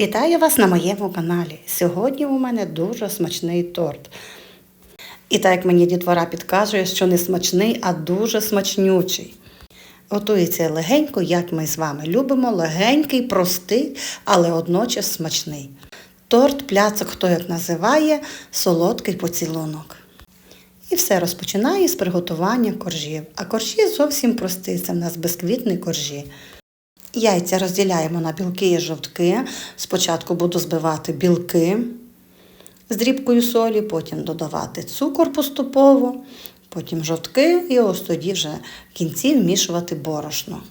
Вітаю вас на моєму каналі. Сьогодні у мене дуже смачний торт. І так як мені дітвора підказує, що не смачний, а дуже смачнючий. Готується легенько, як ми з вами любимо, легенький, простий, але одночас смачний. Торт, пляцок, хто як називає, солодкий поцілунок. І все розпочинає з приготування коржів. А коржі зовсім прості, це в нас безквітні коржі. Яйця розділяємо на білки і жовтки. Спочатку буду збивати білки з дрібкою солі, потім додавати цукор поступово, потім жовтки і ось тоді вже в кінці вмішувати борошно.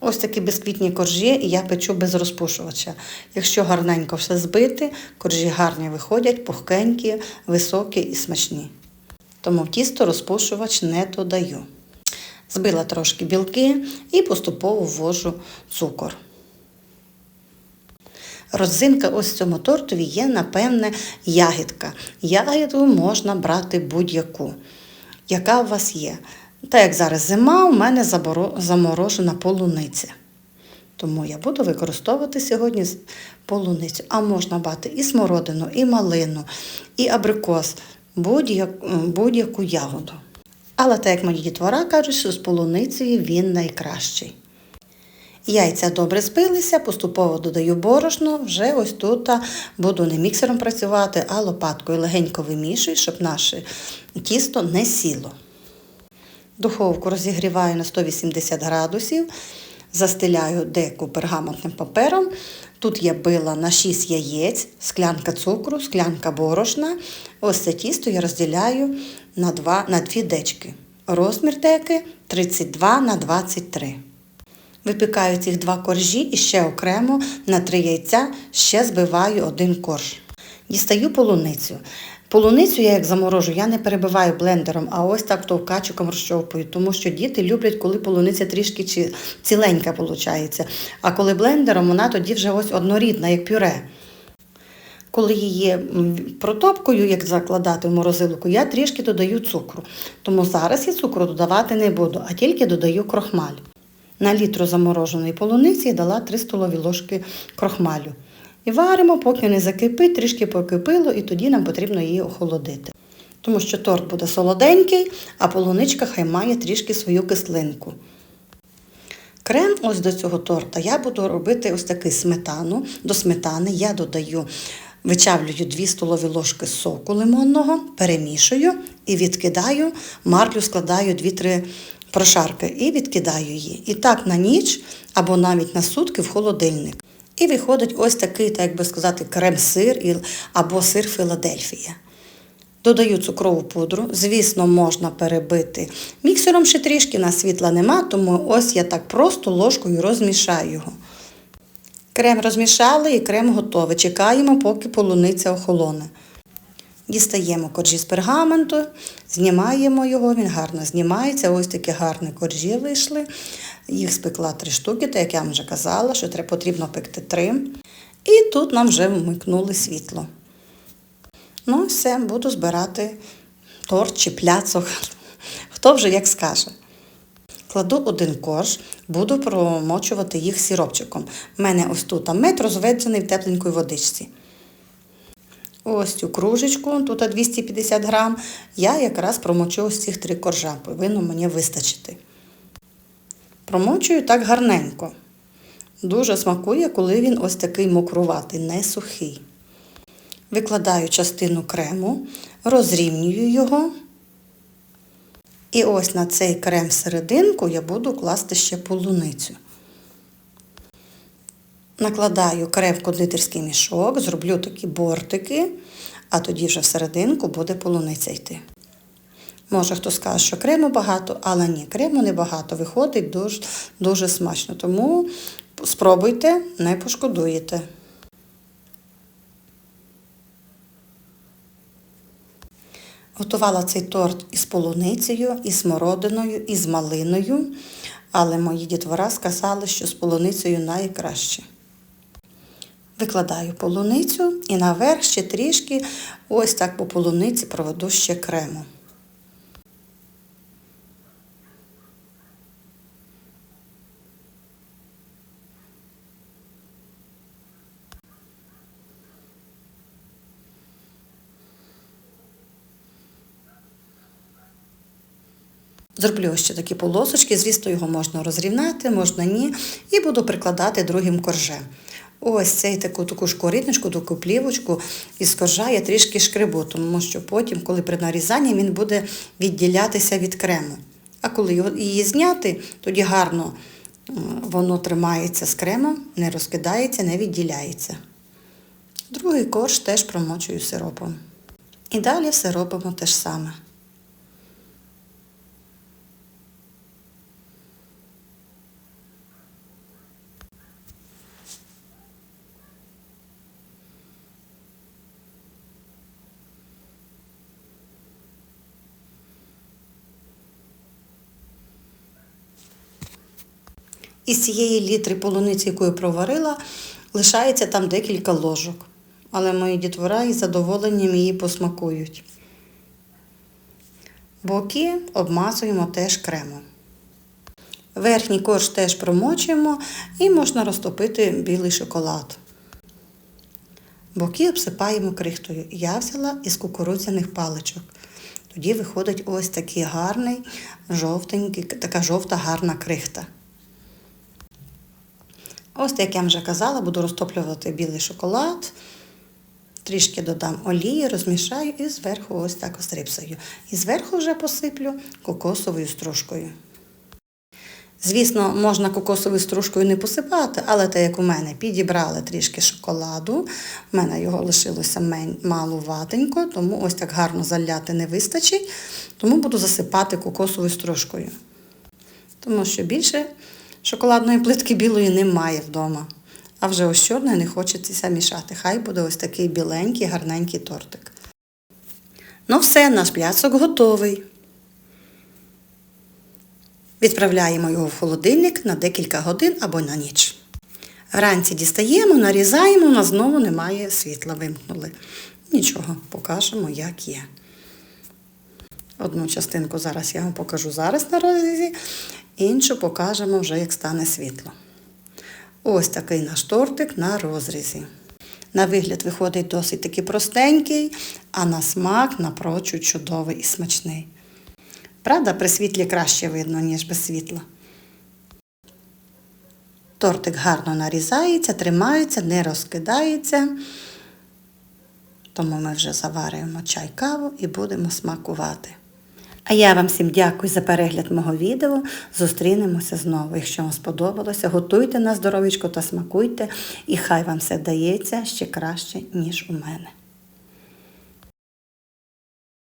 Ось такі безквітні коржі я печу без розпушувача. Якщо гарненько все збити, коржі гарні виходять, пухкенькі, високі і смачні. Тому в тісто розпушувач не додаю. Збила трошки білки і поступово ввожу цукор. Родзинка ось в цьому тортові є, напевне, ягідка. Ягіду можна брати будь-яку, яка у вас є. Та як зараз зима, у мене заморожена полуниця. Тому я буду використовувати сьогодні полуницю. А можна брати і смородину, і малину, і абрикос, будь-як- будь-яку ягоду. Але так як мої дітвора кажуть, що з полуницею він найкращий. Яйця добре збилися, поступово додаю борошно, вже ось тут буду не міксером працювати, а лопаткою легенько вимішую, щоб наше тісто не сіло. Духовку розігріваю на 180 градусів, застеляю деку пергаментним папером. Тут я била на 6 яєць, склянка цукру, склянка борошна. Ось це тісто я розділяю на, 2, на 2 дечки. Розмір деки 32 на 23. Випікаю цих два коржі і ще окремо на 3 яйця ще збиваю один корж. Дістаю полуницю. Полуницю я як заморожу, я не перебиваю блендером, а ось так товкачиком розщовпую, тому що діти люблять, коли полуниця трішки ціленька виходить. А коли блендером, вона тоді вже ось однорідна, як пюре. Коли її протопкою, як закладати в морозилку, я трішки додаю цукру. Тому зараз я цукру додавати не буду, а тільки додаю крохмаль. На літру замороженої полуниці я дала 3 столові ложки крохмалю. І варимо, поки не закипить, трішки покипило, і тоді нам потрібно її охолодити. Тому що торт буде солоденький, а полуничка хай має трішки свою кислинку. Крем ось до цього торта я буду робити ось такий сметану. До сметани я додаю, вичавлюю 2 столові ложки соку лимонного, перемішую і відкидаю, марлю складаю 2-3 прошарки і відкидаю її. І так на ніч або навіть на сутки в холодильник. І виходить ось такий, так би сказати, крем-сир або сир Філадельфія. Додаю цукрову пудру. Звісно, можна перебити міксером ще трішки, на світла нема, тому ось я так просто ложкою розмішаю його. Крем розмішали і крем готовий. Чекаємо, поки полуниця охолоне. Дістаємо коржі з пергаменту, знімаємо його, він гарно знімається. Ось такі гарні коржі вийшли. Їх спекла три штуки, так як я вам вже казала, що потрібно пекти три. І тут нам вже вмикнули світло. Ну, все, буду збирати торт чи пляцок. Хто вже як скаже. Кладу один корж, буду промочувати їх сіропчиком. У мене ось тут мед розведений в тепленькій водичці. Ось цю кружечку, тут 250 грам, я якраз промочу ось цих три коржа, повинно мені вистачити. Промочую так гарненько. Дуже смакує, коли він ось такий мокруватий, не сухий. Викладаю частину крему, розрівнюю його. І ось на цей крем серединку я буду класти ще полуницю. Накладаю крем в кондитерський мішок, зроблю такі бортики, а тоді вже всерединку буде полуниця йти. Може хто скаже, що крему багато, але ні, крему небагато, виходить дуже, дуже смачно. Тому спробуйте, не пошкодуєте. Готувала цей торт із полуницею, із смородиною, із малиною, але мої дітвора сказали, що з полуницею найкраще. Викладаю полуницю і наверх ще трішки ось так по полуниці проведу ще крему. Зроблю ще такі полосочки, звісно, його можна розрівняти, можна ні, і буду прикладати другим коржем. Ось цей таку таку шкориночку, таку плівочку із коржа я трішки шкребу, тому що потім, коли при нарізанні, він буде відділятися від крему. А коли її зняти, тоді гарно воно тримається з кремом, не розкидається, не відділяється. Другий корж теж промочую сиропом. І далі все робимо те ж саме. Із цієї літри полуниці, яку я проварила, лишається там декілька ложок. Але мої дітвора із задоволенням її посмакують. Боки обмазуємо теж кремом. Верхній корж теж промочуємо і можна розтопити білий шоколад. Боки обсипаємо крихтою. Я взяла із кукурудзяних паличок. Тоді виходить ось такий гарний, жовтенький, така жовта гарна крихта. Ось, як я вже казала, буду розтоплювати білий шоколад. Трішки додам олії, розмішаю і зверху ось так ось рипсаю. І зверху вже посиплю кокосовою стружкою. Звісно, можна кокосовою стружкою не посипати, але те, як у мене, підібрали трішки шоколаду. У мене його лишилося мен- мало ватенько, тому ось так гарно заляти не вистачить. Тому буду засипати кокосовою стружкою. Тому що більше шоколадної плитки білої немає вдома. А вже ось чорної не хочеться мішати. Хай буде ось такий біленький, гарненький тортик. Ну все, наш пляцок готовий. Відправляємо його в холодильник на декілька годин або на ніч. Вранці дістаємо, нарізаємо, у нас знову немає світла, вимкнули. Нічого, покажемо, як є. Одну частинку зараз я вам покажу зараз на розрізі, іншу покажемо вже, як стане світло. Ось такий наш тортик на розрізі. На вигляд виходить досить таки простенький, а на смак напрочуд чудовий і смачний. Правда, при світлі краще видно, ніж без світла. Тортик гарно нарізається, тримається, не розкидається. Тому ми вже заварюємо чай каву і будемо смакувати. А я вам всім дякую за перегляд мого відео. Зустрінемося знову. Якщо вам сподобалося, готуйте на здоров'ячко та смакуйте, і хай вам все вдається ще краще, ніж у мене.